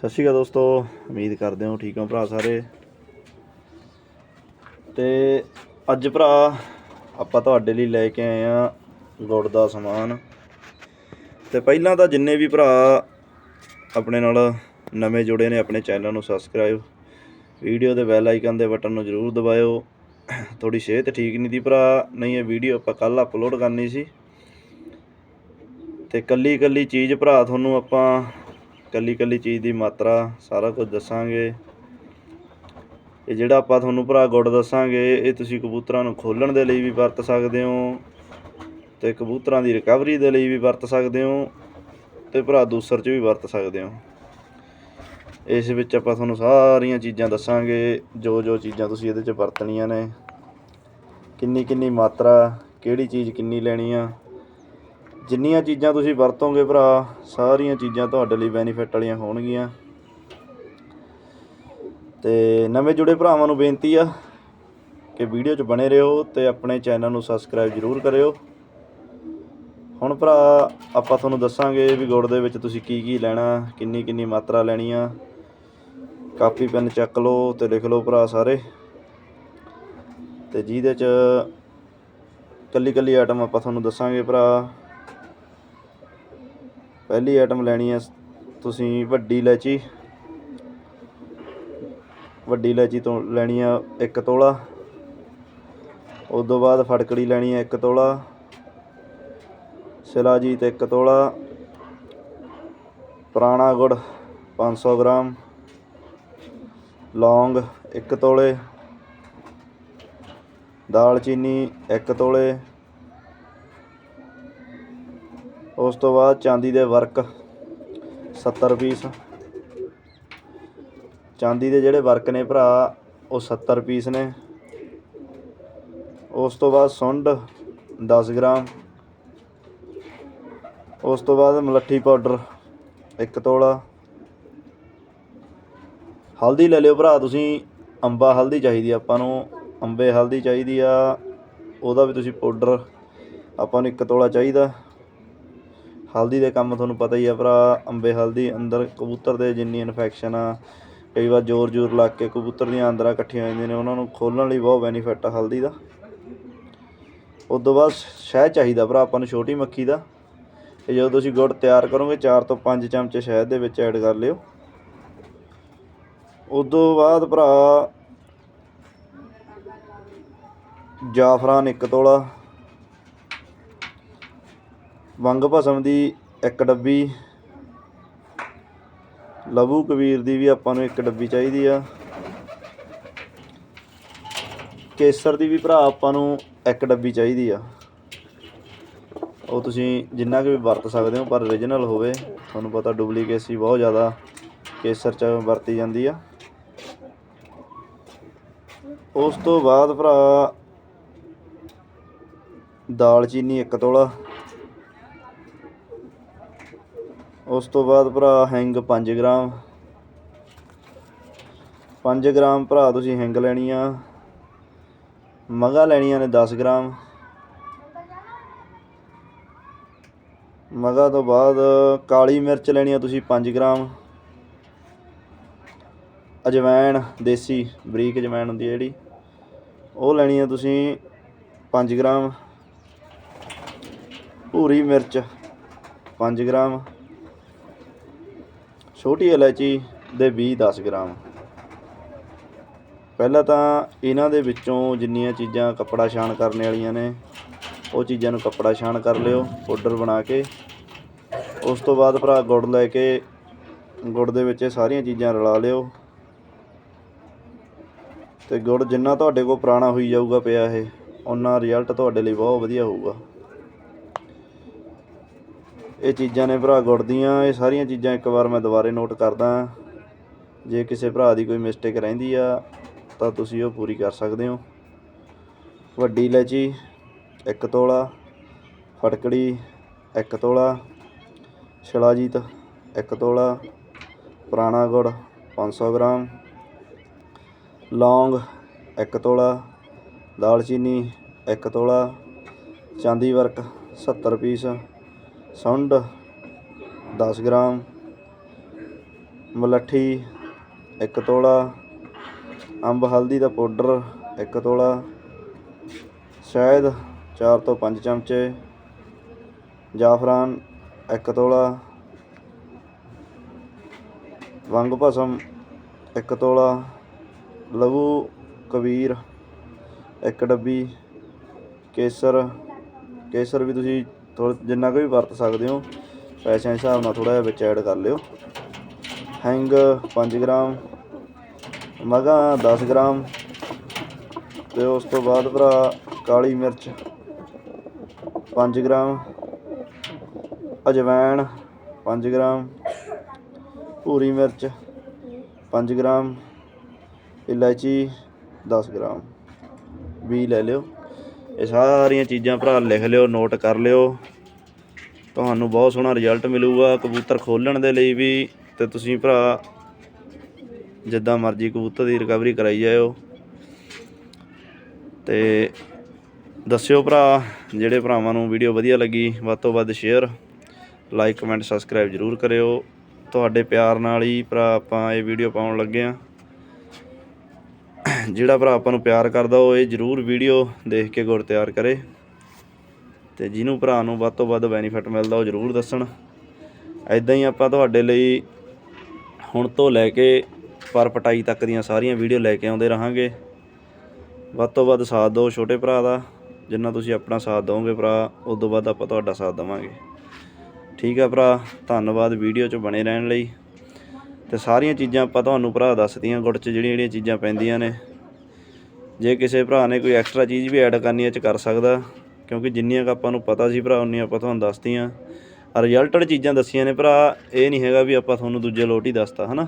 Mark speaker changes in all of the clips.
Speaker 1: ਸਤਿ ਸ਼੍ਰੀ ਅਕਾਲ ਦੋਸਤੋ, ਉਮੀਦ ਕਰਦੇ ਹਾਂ ਠੀਕ ਹੋ ਭਰਾ ਸਾਰੇ। ਤੇ ਅੱਜ ਭਰਾ, ਆਪਾਂ ਤੁਹਾਡੇ ਲਈ ਲੈ ਕੇ ਆਏ ਆ ਗੁੜ ਦਾ ਸਮਾਨ। ਤੇ ਪਹਿਲਾਂ ਤਾਂ ਜਿੰਨੇ ਵੀ ਭਰਾ ਆਪਣੇ ਨਾਲ ਨਵੇਂ ਜੁੜੇ ਨੇ, ਆਪਣੇ ਚੈਨਲ ਨੂੰ ਸਬਸਕ੍ਰਾਈਬ ਵੀਡੀਓ ਦੇ ਬੈਲ ਆਈਕਨ ਦੇ ਬਟਨ ਨੂੰ ਜ਼ਰੂਰ ਦਬਾਇਓ। ਥੋੜੀ ਸਿਹਤ ਠੀਕ ਨਹੀਂ ਦੀ ਭਰਾ, ਨਹੀਂ ਇਹ ਵੀਡੀਓ ਆਪਾਂ ਕੱਲ ਅਪਲੋਡ ਕਰਨੀ ਸੀ। ਤੇ ਕੱਲੀ ਕੱਲੀ ਚੀਜ਼ ਭਰਾ, ਤੁਹਾਨੂੰ ਆਪਾਂ ਕੱਲੀ ਕੱਲੀ ਚੀਜ਼ ਦੀ ਮਾਤਰਾ ਸਾਰਾ ਕੁਝ ਦੱਸਾਂਗੇ। ਇਹ ਜਿਹੜਾ ਆਪਾਂ ਤੁਹਾਨੂੰ ਭਰਾ ਗੁੜ ਦੱਸਾਂਗੇ, ਇਹ ਤੁਸੀਂ ਕਬੂਤਰਾਂ ਨੂੰ ਖੋਲਣ ਦੇ ਲਈ ਵੀ ਵਰਤ ਸਕਦੇ ਹੋ ਤੇ ਕਬੂਤਰਾਂ ਦੀ ਰਿਕਵਰੀ ਦੇ ਲਈ ਵੀ ਵਰਤ ਸਕਦੇ ਹੋ ਤੇ ਭਰਾ ਦੂਸਰ 'ਚ ਵੀ ਵਰਤ ਸਕਦੇ ਹੋ। ਇਸ ਵਿੱਚ ਆਪਾਂ ਤੁਹਾਨੂੰ ਸਾਰੀਆਂ ਚੀਜ਼ਾਂ ਦੱਸਾਂਗੇ ਜੋ ਜੋ ਚੀਜ਼ਾਂ ਤੁਸੀਂ ਇਹਦੇ 'ਚ ਵਰਤਣੀਆਂ ਨੇ ਕਿੰਨੀ ਕਿੰਨੀ ਮਾਤਰਾ, ਕਿਹੜੀ ਚੀਜ਼ ਕਿੰਨੀ ਲੈਣੀ ਆ ਜਿੰਨੀਆਂ ਚੀਜ਼ਾਂ ਤੁਸੀਂ ਵਰਤੋਗੇ ਭਰਾ, ਸਾਰੀਆਂ ਚੀਜ਼ਾਂ ਤੁਹਾਡੇ ਲਈ ਬੈਨੀਫਿਟ ਵਾਲੀਆਂ ਹੋਣਗੀਆਂ। ਤੇ ਨਵੇਂ ਜੁੜੇ ਭਰਾਵਾਂ ਨੂੰ ਬੇਨਤੀ ਆ ਕਿ ਵੀਡੀਓ 'ਚ ਬਣੇ ਰਹੋ ਤੇ ਆਪਣੇ ਚੈਨਲ ਨੂੰ ਸਬਸਕ੍ਰਾਈਬ ਜ਼ਰੂਰ ਕਰਿਓ। ਹੁਣ ਭਰਾ, ਆਪਾਂ ਤੁਹਾਨੂੰ ਦੱਸਾਂਗੇ ਵੀ ਗੁੜ ਦੇ ਵਿੱਚ ਤੁਸੀਂ ਕੀ ਕੀ ਲੈਣਾ, ਕਿੰਨੀ ਕਿੰਨੀ ਮਾਤਰਾ ਲੈਣੀ ਆ ਕਾਪੀ, ਪੈਨ ਚੱਕ ਲਓ ਤੇ ਲਿਖ ਲਓ ਭਰਾ ਸਾਰੇ। ਤੇ ਜਿਹਦੇ 'ਚ ਕੱਲੀ ਕੱਲੀ ਆਈਟਮ ਆਪਾਂ ਤੁਹਾਨੂੰ ਦੱਸਾਂਗੇ ਭਰਾ। ਪਹਿਲੀ ਆਈਟਮ ਲੈਣੀ ਹੈ ਤੁਸੀਂ ਵੱਡੀ ਇਲਾਇਚੀ ਵੱਡੀ ਇਲਾਇਚੀ ਤੋਂ ਲੈਣੀ ਆ 1 ਤੋਲਾ। ਉਸ ਤੋਂ ਬਾਅਦ ਫੜਕੜੀ ਲੈਣੀ ਹੈ 1 ਤੋਲਾ। ਸਿਲਾਜੀਤ 1 ਤੋਲਾ। ਪੁਰਾਣਾ ਗੁੜ 500 ਗ੍ਰਾਮ। ਲੌਂਗ 1 ਤੋਲੇ। ਦਾਲਚੀਨੀ 1 ਤੋਲੇ। ਉਸ ਤੋਂ ਬਾਅਦ ਚਾਂਦੀ ਦੇ ਵਰਕ 70 ਪੀਸ। ਚਾਂਦੀ ਦੇ ਜਿਹੜੇ ਵਰਕ ਨੇ ਭਰਾ, ਉਹ 70 ਪੀਸ ਨੇ। ਉਸ ਤੋਂ ਬਾਅਦ ਸੁੰਡ 10 ਗ੍ਰਾਮ। ਉਸ ਤੋਂ ਬਾਅਦ ਮਲੱਠੀ ਪਾਊਡਰ 1 ਤੋਲਾ। ਹਲਦੀ ਲੈ ਲਿਓ ਭਰਾ, ਤੁਸੀਂ ਅੰਬਾ ਹਲਦੀ ਚਾਹੀਦੀ ਆਪਾਂ ਨੂੰ। ਅੰਬੇ ਹਲਦੀ ਚਾਹੀਦੀ ਆ, ਉਹਦਾ ਵੀ ਤੁਸੀਂ ਪਾਊਡਰ ਆਪਾਂ ਨੂੰ 1 ਤੋਲਾ ਚਾਹੀਦਾ। ਹਲਦੀ ਦੇ ਕੰਮ ਤੁਹਾਨੂੰ ਪਤਾ ਹੀ ਆ ਭਰਾ, ਅੰਬੇ ਹਲਦੀ ਅੰਦਰ ਕਬੂਤਰ ਦੇ ਜਿੰਨੀ ਇਨਫੈਕਸ਼ਨ ਆ, ਕਈ ਵਾਰ ਜ਼ੋਰ ਜ਼ੋਰ ਲੱਗ ਕੇ ਕਬੂਤਰ ਦੀਆਂ ਅੰਦਰਾਂ ਇਕੱਠੀਆਂ ਹੋ ਜਾਂਦੀਆਂ ਨੇ, ਉਹਨਾਂ ਨੂੰ ਖੋਲਣ ਲਈ ਬਹੁਤ ਬੈਨੀਫਿਟ ਆ ਹਲਦੀ ਦਾ। ਉਸ ਤੋਂ ਬਾਅਦ ਸ਼ਹਿਦ ਚਾਹੀਦਾ ਭਰਾ ਆਪਾਂ ਨੂੰ, ਛੋਟੀ ਮੱਖੀ ਦਾ। ਇਹ ਜਦੋਂ ਤੁਸੀਂ ਗੁੜ ਤਿਆਰ ਕਰੋਗੇ 4 ਤੋਂ 5 ਚਮਚੇ ਸ਼ਹਿਦ ਦੇ ਵਿੱਚ ਐਡ ਕਰ ਲਿਓ। ਉਸ ਤੋਂ ਬਾਅਦ ਭਰਾ, ਜਾਫਰਾਨ ਇੱਕ ਤੋਲਾ ਵੰਗ ਭਸਮ ਦੀ ਇੱਕ ਡੱਬੀ। ਲਹੂ ਕਬੀਰ ਦੀ ਵੀ ਆਪਾਂ ਨੂੰ ਇੱਕ ਡੱਬੀ ਚਾਹੀਦੀ ਆ। ਕੇਸਰ ਦੀ ਵੀ ਭਰਾ ਆਪਾਂ ਨੂੰ ਇੱਕ ਡੱਬੀ ਚਾਹੀਦੀ ਆ। ਉਹ ਤੁਸੀਂ ਜਿੰਨਾ ਕੁ ਵੀ ਵਰਤ ਸਕਦੇ ਹੋ, ਪਰ origignal ਹੋਵੇ, ਤੁਹਾਨੂੰ ਪਤਾ ਡੁਪਲੀਕੇਸੀ ਬਹੁਤ ਜ਼ਿਆਦਾ ਕੇਸਰ ਚ ਵਰਤੀ ਜਾਂਦੀ ਆ। ਉਸ ਤੋਂ ਬਾਅਦ ਭਰਾ ਦਾਲਚੀਨੀ ਇੱਕ ਤੋਲਾ। ਉਸ ਤੋਂ ਬਾਅਦ ਭਰਾ ਹਿੰਗ 5 ਗ੍ਰਾਮ। 5 ਗ੍ਰਾਮ ਭਰਾ ਤੁਸੀਂ ਹਿੰਗ ਲੈਣੀਆਂ ਆ। ਮਗਾ ਲੈਣੀਆਂ ਨੇ 10 ਗ੍ਰਾਮ। ਮਗਾ ਤੋਂ ਬਾਅਦ ਕਾਲੀ ਮਿਰਚ ਲੈਣੀ ਆ ਤੁਸੀਂ 5 ਗ੍ਰਾਮ। ਅਜਵਾਇਣ ਦੇਸੀ, ਬਰੀਕ ਅਜਵਾਇਣ ਹੁੰਦੀ ਹੈ ਜਿਹੜੀ। ਉਹ ਲੈਣੀ ਆ ਤੁਸੀਂ 5 ਗ੍ਰਾਮ। ਭੂਰੀ ਮਿਰਚ 5 ਗ੍ਰਾਮ। ਛੋਟੀ ਇਲਾਇਚੀ ਦੇ 20 10 ਗ੍ਰਾਮ। ਪਹਿਲਾਂ ਤਾਂ ਇਹਨਾਂ ਦੇ ਵਿੱਚੋਂ ਜਿੰਨੀਆਂ ਚੀਜ਼ਾਂ ਕੱਪੜਾ ਛਾਣ ਕਰਨ ਵਾਲੀਆਂ ਨੇ, ਉਹ ਚੀਜ਼ਾਂ ਨੂੰ ਕੱਪੜਾ ਛਾਣ ਕਰ ਲਿਓ, ਪਾਊਡਰ ਬਣਾ ਕੇ। ਉਸ ਤੋਂ ਬਾਅਦ ਭਰਾ ਗੁੜ ਲੈ ਕੇ, ਗੁੜ ਦੇ ਵਿੱਚ ਇਹ ਸਾਰੀਆਂ ਚੀਜ਼ਾਂ ਰਲਾ ਲਿਓ। ਤੇ ਗੁੜ ਜਿੰਨਾ ਤੁਹਾਡੇ ਕੋਲ ਪੁਰਾਣਾ ਹੋਈ ਜਾਊਗਾ ਪਿਆ ਇਹ ਉਹਨਾਂ ਰਿਜ਼ਲਟ ਤੁਹਾਡੇ ਲਈ ਬਹੁਤ ਵਧੀਆ ਹੋਊਗਾ। ਇਹ ਚੀਜ਼ਾਂ ਨੇ ਭਰਾ, ਗੁੜ ਦੀਆਂ, ਇਹ ਸਾਰੀਆਂ ਚੀਜ਼ਾਂ ਇੱਕ ਵਾਰ ਮੈਂ ਦੁਬਾਰੇ ਨੋਟ ਕਰਦਾ ਜੇ ਕਿਸੇ ਭਰਾ ਦੀ ਕੋਈ ਮਿਸਟੇਕ ਰਹਿੰਦੀ ਆ, ਤਾਂ ਤੁਸੀਂ ਉਹ ਪੂਰੀ ਕਰ ਸਕਦੇ ਹੋ। ਵੱਡੀ ਇਲਾਚੀ, ਇੱਕ ਤੋਲਾ। ਫਟਕੜੀ, ਇੱਕ ਤੋਲਾ। ਸ਼ਿਲਾਜੀਤ, ਇੱਕ ਤੋਲਾ। ਪੁਰਾਣਾ ਗੁੜ 500 ਗ੍ਰਾਮ। ਲੌਂਗ, ਇੱਕ ਤੋਲਾ। ਦਾਲਚੀਨੀ, ਇੱਕ ਤੋਲਾ। ਚਾਂਦੀ ਵਰਕ 70 ਪੀਸ। ਸੁੰਡ 10 ਗ੍ਰਾਮ, ਮਲੱਠੀ 1 ਤੋਲਾ, ਅੰਬ ਹਲਦੀ ਦਾ ਪਾਊਡਰ 1 ਤੋਲਾ, ਸ਼ਹਿਦ 4 ਤੋਂ 5 ਚਮਚੇ, ਜਾਫਰਾਨ 1 ਤੋਲਾ, ਵੰਗ ਭਸਮ 1 ਤੋਲਾ, ਲਹੂ, ਕਬੀਰ, ਇੱਕ ਡੱਬੀ, ਕੇਸਰ ਕੇਸਰ ਵੀ ਤੁਸੀਂ ਥੋੜ੍ਹਾ ਜਿੰਨਾ ਕੁ ਵੀ ਵਰਤ ਸਕਦੇ ਹੋ, ਪੈਸਿਆਂ ਦੇ ਹਿਸਾਬ ਨਾਲ ਥੋੜ੍ਹਾ ਜਿਹਾ ਵਿੱਚ ਐਡ ਕਰ ਲਿਓ। ਹੈਂਗ 5 ਗ੍ਰਾਮ, ਮਗਾ 10 ਗ੍ਰਾਮ ਤੇ ਉਸ ਤੋਂ ਬਾਅਦ ਭਰਾ ਕਾਲੀ ਮਿਰਚ 5 ਗ੍ਰਾਮ ਅਜਵਾਇਣ 5 ਗ੍ਰਾਮ, ਭੂਰੀ ਮਿਰਚ 5 ਗ੍ਰਾਮ, ਇਲਾਇਚੀ 10 ਗ੍ਰਾਮ। ਵੀ ਲੈ ਲਿਓ। ਇਹ ਸਾਰੀਆਂ ਚੀਜ਼ਾਂ ਭਰਾ ਲਿਖ ਲਿਓ ਨੋਟ ਕਰ ਲਿਓ। ਤੁਹਾਨੂੰ ਬਹੁਤ ਸੋਹਣਾ ਰਿਜ਼ਲਟ ਮਿਲੂਗਾ ਕਬੂਤਰ ਖੋਲਣ ਦੇ ਲਈ ਵੀ ਤੇ ਤੁਸੀਂ ਭਰਾ ਜਿੱਦਾਂ ਮਰਜ਼ੀ ਕਬੂਤਰ ਦੀ ਰਿਕਵਰੀ ਕਰਾਈ ਜਾਇਓ। ਤੇ ਦੱਸਿਓ ਭਰਾ, ਜਿਹੜੇ ਭਰਾਵਾਂ ਨੂੰ ਵੀਡੀਓ ਵਧੀਆ ਲੱਗੀ, ਵੱਧ ਤੋਂ ਵੱਧ ਸ਼ੇਅਰ ਲਾਈਕ ਕਮੈਂਟ ਸਬਸਕ੍ਰਾਈਬ ਜਰੂਰ ਕਰਿਓ। ਤੁਹਾਡੇ ਪਿਆਰ ਨਾਲ ਹੀ ਭਰਾ ਆਪਾਂ ਇਹ ਵੀਡੀਓ ਪਾਉਣ ਲੱਗੇ ਆ ਜਿਹੜਾ ਭਰਾ ਆਪਾਂ ਨੂੰ ਪਿਆਰ ਕਰਦਾ, ਉਹ ਇਹ ਜਰੂਰ ਵੀਡੀਓ ਦੇਖ ਕੇ ਗੁੜ ਤਿਆਰ ਕਰੇ। ਤੇ ਜਿਹਨੂੰ ਭਰਾ ਨੂੰ ਵੱਧ ਤੋਂ ਵੱਧ ਬੈਨੀਫਿਟ ਮਿਲਦਾ, ਉਹ ਜਰੂਰ ਦੱਸਣ। ਐਦਾਂ ਹੀ ਆਪਾਂ ਤੁਹਾਡੇ ਲਈ ਹੁਣ ਤੋਂ ਲੈ ਕੇ ਪਰ ਪਟਾਈ ਤੱਕ ਦੀਆਂ ਸਾਰੀਆਂ ਵੀਡੀਓ ਲੈ ਕੇ ਆਉਂਦੇ ਰਹਾਂਗੇ। ਵੱਧ ਤੋਂ ਵੱਧ ਸਾਥ ਦਿਓ ਛੋਟੇ ਭਰਾ ਦਾ, ਜਿੰਨਾ ਤੁਸੀਂ ਆਪਣਾ ਸਾਥ ਦਿਓਗੇ ਭਰਾ ਉਸ ਤੋਂ ਬਾਅਦ ਆਪਾਂ ਤੁਹਾਡਾ ਸਾਥ ਦੇਵਾਂਗੇ। ਠੀਕ ਆ ਭਰਾ, ਧੰਨਵਾਦ ਵੀਡੀਓ 'ਚ ਬਣੇ ਰਹਿਣ ਲਈ। ਤੇ ਸਾਰੀਆਂ ਚੀਜ਼ਾਂ ਆਪਾਂ ਤੁਹਾਨੂੰ ਭਰਾ ਦੱਸਦੀਆਂ ਗੁੜ 'ਚ ਜਿਹੜੀਆਂ ਜਿਹੜੀਆਂ ਚੀਜ਼ਾਂ ਪੈਂਦੀਆਂ ਨੇ। ਜੇ ਕਿਸੇ ਭਰਾ ਨੇ ਕੋਈ ਐਕਸਟਰਾ ਚੀਜ਼ ਵੀ ਐਡ ਕਰਨੀ ਹੈ ਚ ਕਰ ਸਕਦਾ। ਕਿਉਂਕਿ ਜਿੰਨੀਆਂ ਕੁ ਆਪਾਂ ਨੂੰ ਪਤਾ ਸੀ ਭਰਾ, ਉਨੀਆਂ ਆਪਾਂ ਤੁਹਾਨੂੰ ਦੱਸਤੀਆਂ। ਰਿਜ਼ਲਟਡ ਚੀਜ਼ਾਂ ਦੱਸੀਆਂ ਨੇ ਭਰਾ, ਇਹ ਨਹੀਂ ਹੈਗਾ ਵੀ ਆਪਾਂ ਤੁਹਾਨੂੰ ਦੂਜੇ ਲੋਟ ਹੀ ਦੱਸਤਾ, ਹਨਾ?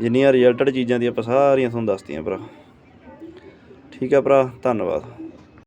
Speaker 1: ਜਿੰਨੀਆਂ ਰਿਜ਼ਲਟਡ ਚੀਜ਼ਾਂ ਦੀ ਆਪਾਂ ਸਾਰੀਆਂ ਤੁਹਾਨੂੰ ਦੱਸਤੀਆਂ ਭਰਾ। ਠੀਕ ਹੈ ਭਰਾ, ਧੰਨਵਾਦ।